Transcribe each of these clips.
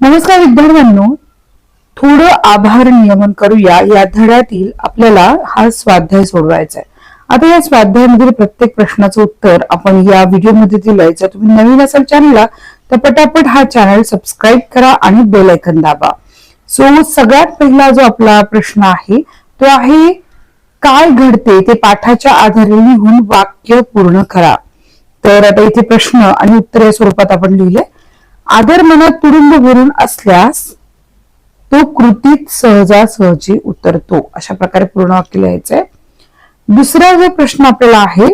नमस्कार विद्यार्थ्यांनो. थोडं आभार नियमन करूया. या धड्यातील आपल्याला हा स्वाध्याय सोडवायचा आहे आता या स्वाध्यायामधील प्रत्येक प्रश्नाचं उत्तर आपण या व्हिडिओमध्ये दिलंय जर तुम्ही नवीन असाल चॅनलला तर पटापट हा चॅनल सबस्क्राईब करा आणि बेल ऐकन दाबा. सो सगळ्यात पहिला जो आपला प्रश्न आहे तो आहे काय घडते ते पाठाच्या आधारे लिहून वाक्य पूर्ण करा. तर आता इथे प्रश्न आणि उत्तर या स्वरूपात आपण लिहिले. आदर मनात तुडुंब भरून असल्यास तो कृतीत सहजासहजी उतरतो. अशा प्रकारे पूर्ण वाक्य लिहायचंय. दुसरा जो प्रश्न आपल्याला आहे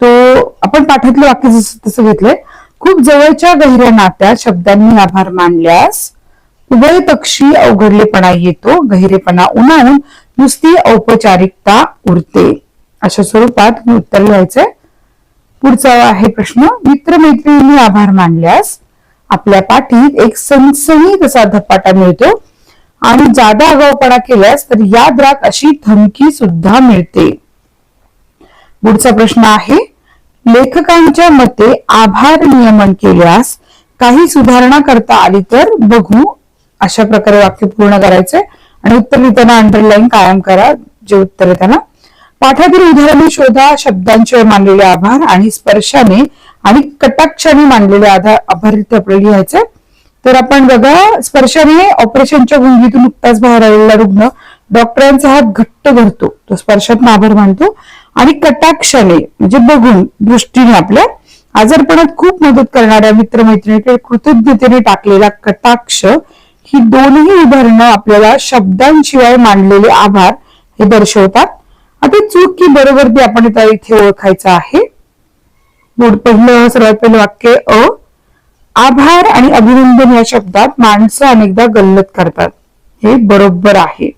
तो आपण पाठातले वाक्य जसं तसं घेतलंय खूप जवळच्या गहिऱ्या नात्यात शब्दांनी आभार मानल्यास उभय पक्षी अवघडलेपणा येतो गहिरेपणा उन्हाळून नुसती औपचारिकता उरते. अशा स्वरूपात मी उत्तर लिहायचंय. पुढचा आहे प्रश्न मित्रमैत्रिणींनी आभार मानल्यास आपल्या पाठीत एक सणसणीत असा धपाटा मिळतो. आणि जादा आगाऊपणा केल्यास तर याद राख अशी धमकी सुद्धा मिळते. पुढचा प्रश्न आहे लेखकांच्या मते आभार नियमन केल्यास काही सुधारणा करता आली तर बघू. अशा प्रकारे वाक्य पूर्ण करायचंय. आणि उत्तर लिहिताना अंडरलाईन कायम करा जे उत्तर आहे त्यांना पाठातील उदाहरणे शोधा शब्दांशिवाय मानलेले आभार आणि स्पर्शाने आणि कटाक्षाने मांडलेले आधार आभार इथे आपल्याला लिहायचे. तर आपण बघा स्पर्शाने ऑपरेशनच्या गुंगीतून नुकताच बाहेर आलेला रुग्ण डॉक्टरांचा हात घट्ट धरतो. तो स्पर्शात आभार मानतो आणि कटाक्षाने म्हणजे बघून दृष्टीने आपल्या आजारपणात खूप मदत करणाऱ्या मित्रमैत्रिणीकडे कृतज्ञतेने टाकलेला कटाक्ष ही दोनही उदाहरणं आपल्याला शब्दांशिवाय मांडलेले आभार हे दर्शवतात. आता चूक की बरोबर ते आपण इथे ओळखायचं आहे. पहिलं सर्वात पहिलं वाक्य अ. आभार आणि अभिनंदन या शब्दात माणसं अनेकदा गल्लत करतात. हे बरोबर आहे.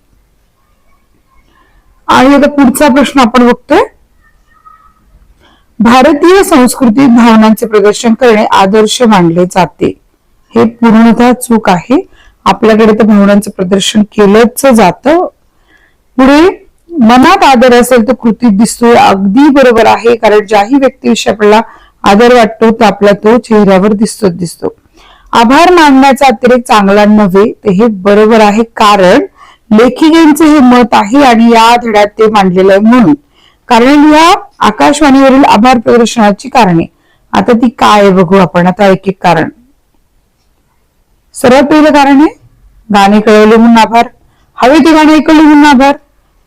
आणि आता पुढचा प्रश्न आपण बघतोय. भारतीय संस्कृतीत भावनांचे प्रदर्शन करणे आदर्श मानले जाते. हे पूर्णतः चूक आहे. आपल्याकडे तर भावनांचं प्रदर्शन केलंच जातं. पुढे मनात आदर असेल तर कृतीत दिसतोय अगदी बरोबर आहे कारण ज्याही व्यक्तीविषयी आपल्याला आदर वाटतो तो आपला तो चेहऱ्यावर दिसतोच दिसतो. आभार मानण्याचा अतिरेक चांगला नव्हे ते हे बरोबर आहे कारण लेखिकेंचे हे मत आहे आणि या धड्यात ते मांडलेलं आहे म्हणून. कारण या आकाशवाणीवरील आभार प्रदर्शनाची कारणे. आता ती काय आहे बघू आपण आता एक एक कारण. सर्वात पहिलं कारण आहे गाणे कळवले म्हणून आभार. हवे ते गाणे ऐकवले म्हणून आभार.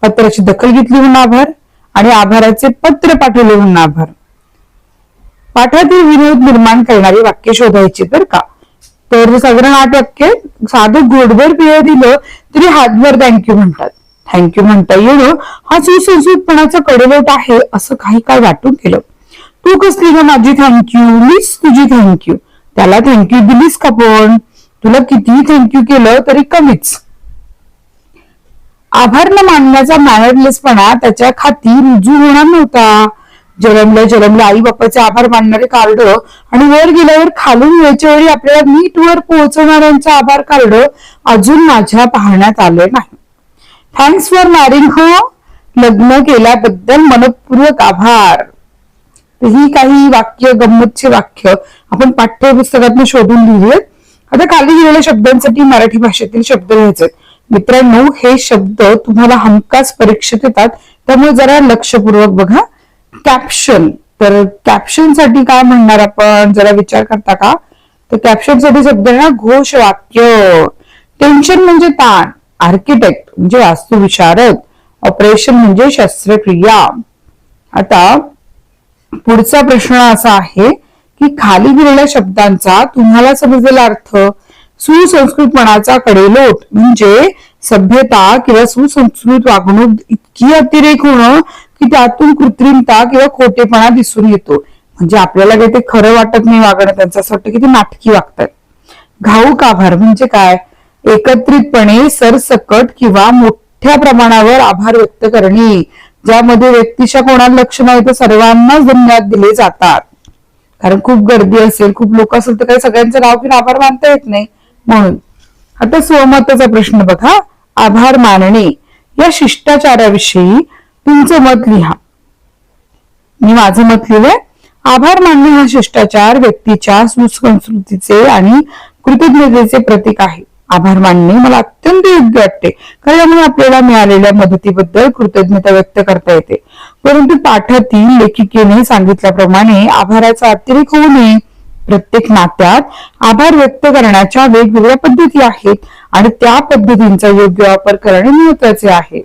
पत्राची दखल घेतली म्हणून आभार आणि आभाराचे पत्र पाठवले म्हणून आभार. पाठातील विनोद निर्माण करणारी वाक्य शोधायची तर का. तर साधारण आठ वाक्य साधं गोडभर पेय दिलं तरी हातभर थँक्यू म्हणतात. थँक्यू म्हणता येणं हा सुसंस्कृतपणाचा कडवट आहे असं काही काळ वाटून केलं तू कसली ग माझी थँक्यू मीच तुझी थँक्यू त्याला थँक्यू दिलीस का पण? तुला कितीही थँक्यू केलं तरी कमीच. आभार न मानण्याचा मॅनरलेसपणा त्याच्या खाती रुजू होणार नव्हता. जलमल्या जलमल्या आई बापाचे आभार मानणारे कार्ड आणि वर गेल्यावर खालून यायच्या वेळी आपल्याला नीट वर पोहोचवणाऱ्यांचे आभार कार्ड अजून माझ्या पाहण्यात आले नाही. थँक्स फॉर मॅरिंग लग्न केल्याबद्दल मनपूर्वक आभार. ही काही वाक्य गंमतचे वाक्य आपण पाठ्यपुस्तकातून शोधून लिहिले आता खाली दिलेल्या शब्दांसाठी मराठी भाषेतील शब्द लिहायचे मित्रांनो हे शब्द तुम्हाला हमखास परीक्षेत येतात. त्यामुळे जरा लक्षपूर्वक बघा. कॅप्शन तर कॅप्शनसाठी काय म्हणणार आपण? जरा विचार करता का? तर कॅप्शनसाठी शब्द आहे ना घोष वाक्य. टेन्शन म्हणजे ताण. आर्किटेक्ट म्हणजे वास्तुविशारद ऑपरेशन म्हणजे शस्त्रक्रिया. आता पुढचा प्रश्न असा आहे की खाली दिलेल्या शब्दांचा तुम्हाला समजलेला अर्थ सुसंस्कृतपणाचा कडेलोट म्हणजे सभ्यता किंवा सुसंस्कृत वागणूक इतकी अतिरेक होणं की त्यातून कृत्रिमता किंवा खोटेपणा दिसून येतो. म्हणजे आपल्याला काही ते खरं वाटत नाही वागणं त्यांचं असं वाटतं की ते नाटकी वागतात घाऊक आभार म्हणजे काय? एकत्रितपणे सरसकट किंवा मोठ्या प्रमाणावर आभार व्यक्त करणे ज्यामध्ये व्यक्तीच्या कोणाला लक्ष नाही तर सर्वांनाच धन्यवाद दिले जातात. कारण खूप गर्दी असेल खूप लोक असेल तर काही सगळ्यांचं नाव घेऊन आभार मानता येत नाही. म्हणून. आता स्वमताचा प्रश्न बघा. आभार मानणे या शिष्टाचाराविषयी तुमचं मत लिहा. मी माझं मत लिहिलंय. आभार मानणे हा शिष्टाचार व्यक्तीच्या सुसंस्कृतीचे आणि कृतज्ञतेचे प्रतीक आहे. आभार मानणे मला अत्यंत योग्य वाटते. कारण यामुळे आपल्याला मिळालेल्या मदतीबद्दल कृतज्ञता व्यक्त करता येते. परंतु पाठातील लेखिकेने सांगितल्याप्रमाणे आभाराचा अतिरेक होऊ नये. प्रत्येक नात्यात आभार व्यक्त करण्याच्या वेगवेगळ्या पद्धती आहेत आणि त्या पद्धतींचा योग्य वापर करणे महत्त्वाचे आहे.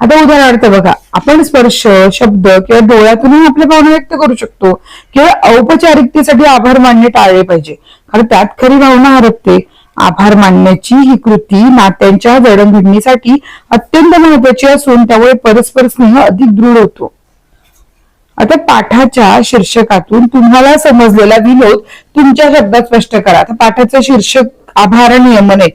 आता उदाहरणार्थ बघा आपण स्पर्श शब्द किंवा डोळ्यातूनही आपल्या भावना व्यक्त करू शकतो. किंवा औपचारिकतेसाठी आभार मानणे टाळले पाहिजे. कारण त्यात खरी भावना हरपते. आभार मानण्याची ही कृती नात्यांच्या जडणघडणीसाठी अत्यंत महत्वाची असून त्यामुळे परस्पर स्नेह अधिक दृढ होतो. आता पाठाच्या शीर्षकातून तुम्हाला समजलेला विनोद तुमच्या शब्दात स्पष्ट करा. आता पाठाचं शीर्षक आभार नियमन आहे.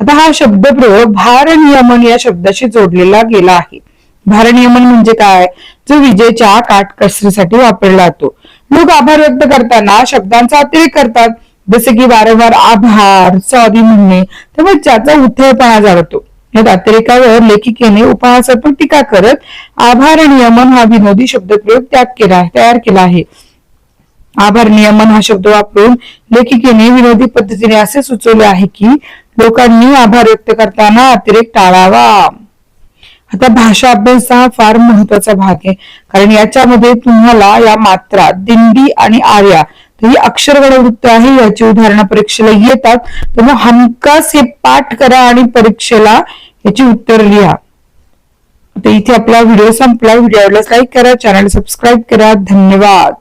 आता हा शब्दप्रयोग भार नियमन या शब्दाशी जोडलेला गेला आहे. भार नियमन म्हणजे काय? जो विजेच्या काटकसरीसाठी वापरला जातो. लोक आभार व्यक्त करताना शब्दांचा अतिरेक करतात. जसे की वारंवार आभार सॉरी म्हणणे त्यामुळे ज्याचा उथळपणा जाणवतो. या अतिरेकावर लेखिकेने उपहासात्मक टीका करत आभार नियमन हा विनोदी शब्दप्रयोग त्याग केला तयार केला आहे. आभार नियमन हा शब्द वापरून लेखिकेने विनोदी पद्धतीने असे सुचवले आहे की लोकांनी आभार व्यक्त करताना अतिरेक टाळावा. आता भाषा अभ्यास हा फार महत्त्वाचा भाग आहे कारण याच्यामध्ये तुम्हाला या मात्रा दिंडी आणि आर्या ही अक्षरगण वृत्त आहे याची उदाहरणं परीक्षेला येतात. तेव्हा हमखास हे पाठ करा आणि परीक्षेला याची उत्तर लिहा. तर इथे आपला व्हिडिओ संपला. व्हिडिओ आवडल्यास लाईक करा. चॅनल सबस्क्राईब करा. धन्यवाद.